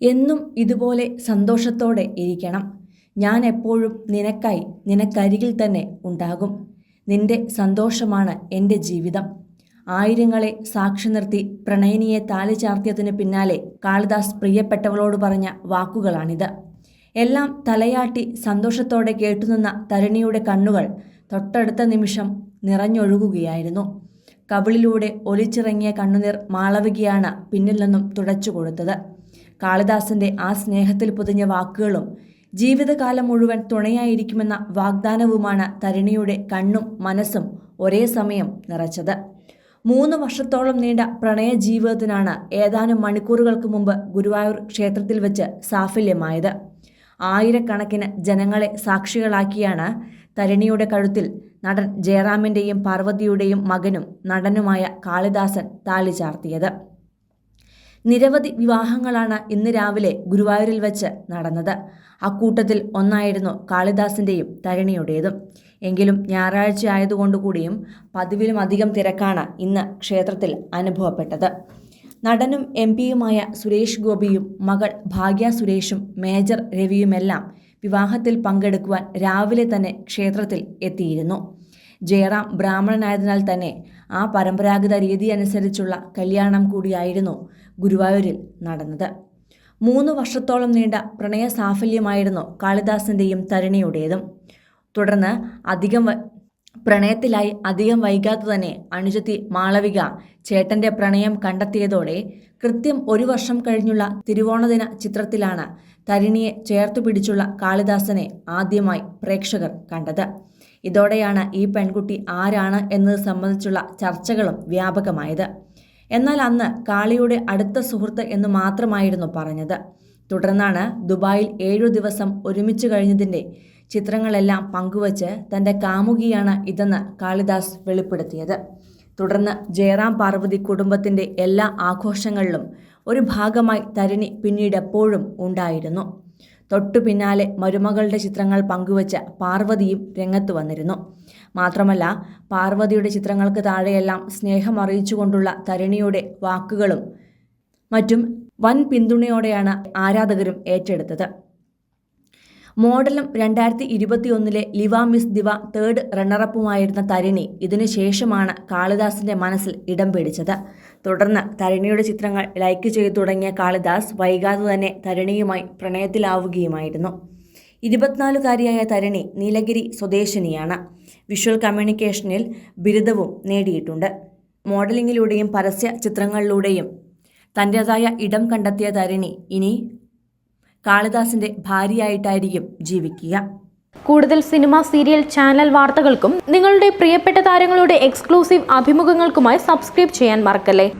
എന്നും ഇതുപോലെ സന്തോഷത്തോടെ ഇരിക്കണം. ഞാൻ എപ്പോഴും നിനക്കായി നിനക്കരികിൽ തന്നെ ഉണ്ടാകും. നിന്റെ സന്തോഷമാണ് എന്റെ ജീവിതം. ആയിരങ്ങളെ സാക്ഷി നിർത്തി പ്രണയിനിയെ താലി ചാർത്തിയതിന് പിന്നാലെ കാളിദാസ് പ്രിയപ്പെട്ടവളോട് പറഞ്ഞ വാക്കുകളാണിത്. എല്ലാം തലയാട്ടി സന്തോഷത്തോടെ കേട്ടുനിന്ന തരുണിയുടെ കണ്ണുകൾ തൊട്ടടുത്ത നിമിഷം നിറഞ്ഞൊഴുകുകയായിരുന്നു. കവിളിലൂടെ ഒലിച്ചിറങ്ങിയ കണ്ണുനീർ മാളവികയാണ് പിന്നിൽ നിന്നും തുടച്ചു കൊടുത്തത്. കാളിദാസന്റെ ആ സ്നേഹത്തിൽ പൊതിഞ്ഞ വാക്കുകളും ജീവിതകാലം മുഴുവൻ തുണയായിരിക്കുമെന്ന വാഗ്ദാനവുമാണ് തരിണിയുടെ കണ്ണും മനസ്സും ഒരേ സമയം നിറച്ചത്. മൂന്ന് വർഷത്തോളം നീണ്ട പ്രണയ ജീവിതത്തിനാണ് ഏതാനും മണിക്കൂറുകൾക്ക് മുമ്പ് ഗുരുവായൂർ ക്ഷേത്രത്തിൽ വെച്ച് സാഫല്യമായത്. ആയിരക്കണക്കിന് ജനങ്ങളെ സാക്ഷികളാക്കിയാണ് തരിണിയുടെ കഴുത്തിൽ നടൻ ജയറാമിന്റെയും പാർവതിയുടെയും മകനും നടനുമായ കാളിദാസൻ താലി ചാർത്തിയത്. നിരവധി വിവാഹങ്ങളാണ് ഇന്ന് രാവിലെ ഗുരുവായൂരിൽ വെച്ച് നടന്നത്. അക്കൂട്ടത്തിൽ ഒന്നായിരുന്നു കാളിദാസിന്റെയും തരണിയുടേതും. എങ്കിലും ഞായറാഴ്ച ആയതുകൊണ്ടുകൂടിയും പതിവിലും അധികം തിരക്കാണ് ഇന്ന് ക്ഷേത്രത്തിൽ അനുഭവപ്പെട്ടത്. നടനും എം പിയുമായ സുരേഷ് ഗോപിയും മകൾ ഭാഗ്യ സുരേഷും മേജർ രവിയുമെല്ലാം വിവാഹത്തിൽ പങ്കെടുക്കുവാൻ രാവിലെ തന്നെ ക്ഷേത്രത്തിൽ എത്തിയിരുന്നു. ജയറാം ബ്രാഹ്മണനായതിനാൽ തന്നെ ആ പരമ്പരാഗത രീതി അനുസരിച്ചുള്ള കല്യാണം കൂടിയായിരുന്നു ഗുരുവായൂരിൽ നടന്നത്. മൂന്ന് വർഷത്തോളം നീണ്ട പ്രണയ സാഫല്യമായിരുന്നു കാളിദാസിന്റെയും തരുണിയുടേതും. തുടർന്ന് അധികം പ്രണയത്തിലായി അധികം വൈകാതെ തന്നെ അണുചത്തി മാളവിക ചേട്ടന്റെ പ്രണയം കണ്ടെത്തിയതോടെ കൃത്യം ഒരു വർഷം കഴിഞ്ഞുള്ള തിരുവോണദിന ചിത്രത്തിലാണ് തരിണിയെ ചേർത്തു പിടിച്ചുള്ള കാളിദാസനെ ആദ്യമായി പ്രേക്ഷകർ കണ്ടത്. ഇതോടെയാണ് ഈ പെൺകുട്ടി ആരാണ് എന്നത് സംബന്ധിച്ചുള്ള ചർച്ചകളും വ്യാപകമായത്. എന്നാൽ അന്ന് കാളിയുടെ അടുത്ത സുഹൃത്ത് എന്ന് മാത്രമായിരുന്നു പറഞ്ഞത്. തുടർന്നാണ് ദുബായിൽ ഏഴു ദിവസം ഒരുമിച്ച് കഴിഞ്ഞതിന്റെ ചിത്രങ്ങളെല്ലാം പങ്കുവച്ച് തന്റെ കാമുകിയാണ് ഇതെന്ന് കാളിദാസ് വെളിപ്പെടുത്തിയത്. തുടർന്ന് ജയറാം പാർവതി കുടുംബത്തിന്റെ എല്ലാ ആഘോഷങ്ങളിലും ഒരു ഭാഗമായി തരിണി പിന്നീട് എപ്പോഴും ഉണ്ടായിരുന്നു. തൊട്ടു പിന്നാലെ മരുമകളുടെ ചിത്രങ്ങൾ പങ്കുവച്ച പാർവതിയും രംഗത്ത് വന്നിരുന്നു. മാത്രമല്ല പാർവതിയുടെ ചിത്രങ്ങൾക്ക് താഴെയെല്ലാം സ്നേഹം അറിയിച്ചുകൊണ്ടുള്ള തരിണിയുടെ വാക്കുകളും മറ്റും വൻ പിന്തുണയോടെയാണ് ആരാധകരും ഏറ്റെടുത്തത്. മോഡലും രണ്ടായിരത്തി ഇരുപത്തിയൊന്നിലെ ലിവ മിസ് ദിവ തേർഡ് റണ്ണറപ്പുമായിരുന്ന തരിണി ഇതിനുശേഷമാണ് കാളിദാസിന്റെ മനസ്സിൽ ഇടം പിടിച്ചത്. തുടർന്ന് തരിണിയുടെ ചിത്രങ്ങൾ ലൈക്ക് ചെയ്തു തുടങ്ങിയ കാളിദാസ് വൈകാതെ തന്നെ തരിണിയുമായി പ്രണയത്തിലാവുകയുമായിരുന്നു. ഇരുപത്തിനാലുകാരിയായ തരണി നീലഗിരി സ്വദേശിനിയാണ്. വിഷ്വൽ കമ്മ്യൂണിക്കേഷനിൽ ബിരുദവും നേടിയിട്ടുണ്ട്. മോഡലിങ്ങിലൂടെയും പരസ്യ ചിത്രങ്ങളിലൂടെയും തന്റേതായ ഇടം കണ്ടെത്തിയ തരിണി ഇനി കാളിദാസിന്റെ ഭാര്യയായിട്ടായിരിക്കും ജീവിക്കുക. കൂടുതൽ സിനിമ സീരിയൽ ചാനൽ വാർത്തകൾക്കും നിങ്ങളുടെ പ്രിയപ്പെട്ട താരങ്ങളുടെ എക്സ്ക്ലൂസീവ് അഭിമുഖങ്ങൾക്കുമായി സബ്സ്ക്രൈബ് ചെയ്യാൻ മറക്കല്ലേ?